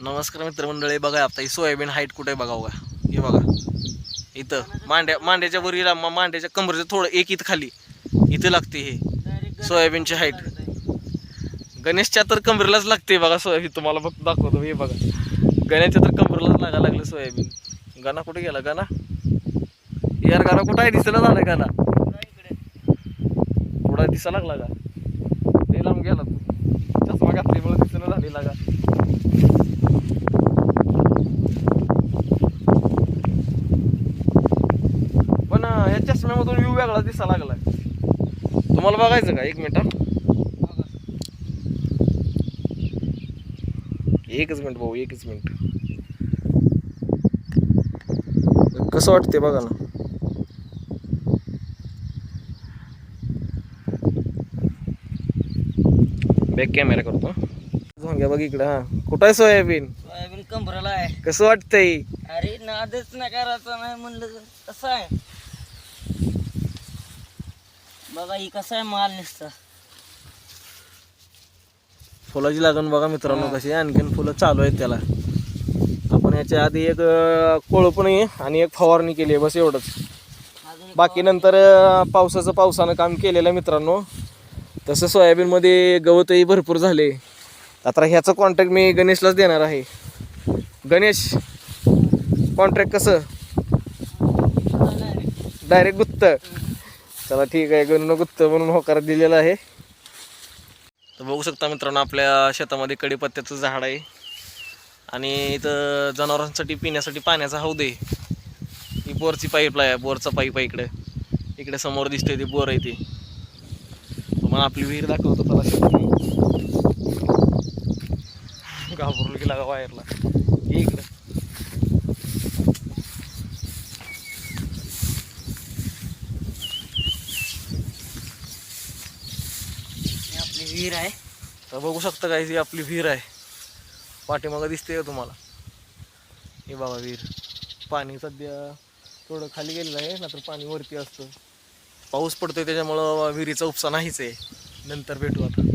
नमस्कार मित्रमंडळी बघा आता ही सोयाबीन हाईट कुठे बघा बघा हे बघा. इथं. मांड्या मांड्याच्या वरीला मांड्याच्या कमरेचं थोडं एक इथं खाली. इथं लागते हे. सोयाबीनची हाईट गणेशच्या तर कमरेलाच लागते बघा सोयाबीन. तुम्हाला फक्त दाखवतो हे बघा. गणेशच्या तर कमरेलाच लागा लागलं सोयाबीन. गाणा कुठे गेला? गाणा? यार गाणा कुठं आहे? दिसायला झालं गाणा. थोडा दिसा लागला का? लय लांब गेला तू. पण अं, या चष्म्यामधून व्ह्यू वेगळा दिसा लागलाय. तुम्हाला बघायचं का? एक मिनिट. एकच मिनिट भाऊ एकच मिनिट. कसं वाटते बघा ना. बॅक कॅमेरा करतो झोंग्या बघ इकडं हा. कुठं आहे सोयाबीन? सोयाबीन कंबराला आहे. कसं वाटतंय? अरे नादच नाही करायचा नाही म्हणलं कसं आहे? बघा ही कसं आहे माल नुसता. फुलाची लागण बघा मित्रांनो कशी आहे. आणखीन फुलं चालू आहेत त्याला. आपण याच्या आधी एक कोळपणी आणि एक फवारणी केली आहे बस एवढंच. बाकी नंतर पावसाचं पावसानं काम केलेलं आहे मित्रांनो. तसं सोयाबीनमध्ये गवतही भरपूर झाले. आता ह्याचं कॉन्ट्रॅक्ट मी गणेशलाच देणार आहे. गणेश कॉन्ट्रॅक्ट कसं. डायरेक्ट गुत्त. चला ठीक आहे गणू गुत्त म्हणून होकार दिलेला आहे. तर बघू शकता मित्रांनो आपल्या शेतामध्ये कडीपत्त्याचं झाड आहे. आणि इथं जनावरांसाठी पिण्यासाठी पाण्याचा हौद आहे ही बोरची पाईप आहे बोरचा पाईप आहे इकडे. इकडे समोर दिसतोय ते बोर आहे ते. मग आपली विहीर दाखवतो त्याला शेतातली घाबरून गेला वायरला इकडं. आपली विहीर आहे. तर बघू शकता काय ही आपली विहीर आहे. पाठीमागं दिसते का तुम्हाला? हे बाबा विहीर. पाणी सध्या थोडं खाली गेलेलं आहे नाहीतर पाणी वरती असतं. पाऊस पडतोय त्याच्यामुळं विहिरीचा उपसा नाहीच आहे. नंतर भेटू आता.